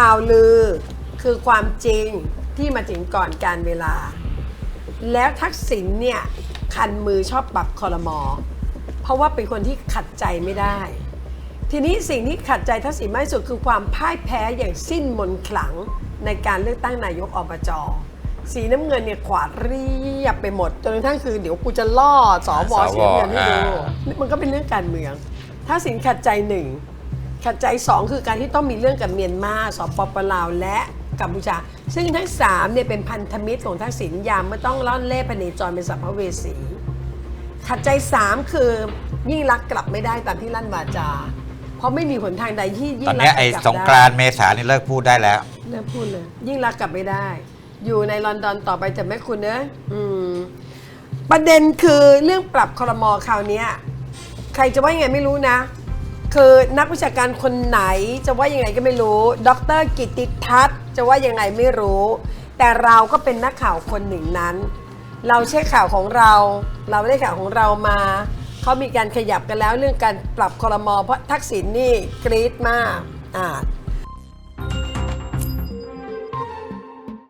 ข่าวลือคือความจริงที่มาถึงก่อนการเวลา แล้วทักษิณเนี่ยคันมือชอบปรับคอรมอ เพราะว่าเป็นคนที่ขัดใจไม่ได้ ทีนี้สิ่งที่ขัดใจทักษิณมากที่สุดคือความพ่ายแพ้อย่างสิ้นมนต์ขลังในการเลือกตั้งนายกอบจสีน้ำเงินเนี่ยขวาดเรียบไปหมดจนกระทั่งคือเดี๋ยวกูจะล่อสอวสวสีน้ำเงินให้ดูอ่ามันก็เป็นเรื่องการเมือง ถ้าสินขัดใจหนึ่ง ขัดใจสองคือการที่ต้องมีเรื่องกับเมียนมาสปปลาวและกัมพูชา ซึ่งทั้งสามเนี่ยเป็นพันธมิตรของทักษิณยามเมื่อต้องล่อนเล่พเนจรเป็นสัมภเวสีขัดใจสามคือยิ่งรักษณ์กลับไม่ได้ตามที่ลั่นวาจา เพราะไม่มีหนทางใดที่ยิ่ตอนงรัเนี้กยษณ์ไอ้จะลับสงกรานต์เมษานี่เลิกพูดได้แล้ว เลิกพูดเลยยิ่งรักษณ์กลับไม่ได้ อยู่ในลอนดอนต่อไปจะไม่คุณเนอะอืม ประเด็นคือเรื่องปรับคอรมอคราวเนี้ย ใครจะว่ายังไงไม่รู้นะ คือนักวิชาการคนไหนจะว่ายังไงก็ไม่รู้ ดรกิติทัศน์จะว่ายังไงไม่รู้ แต่เราก็เป็นนักข่าวคนหนึ่งนั้น เราเช็คข่าวของเรา เราได้ข่าวของเรามา เขามีการขยับกันแล้วเรื่องการปรับคอรมอเพราะทักษิณนี่กรี๊ดมากอ่า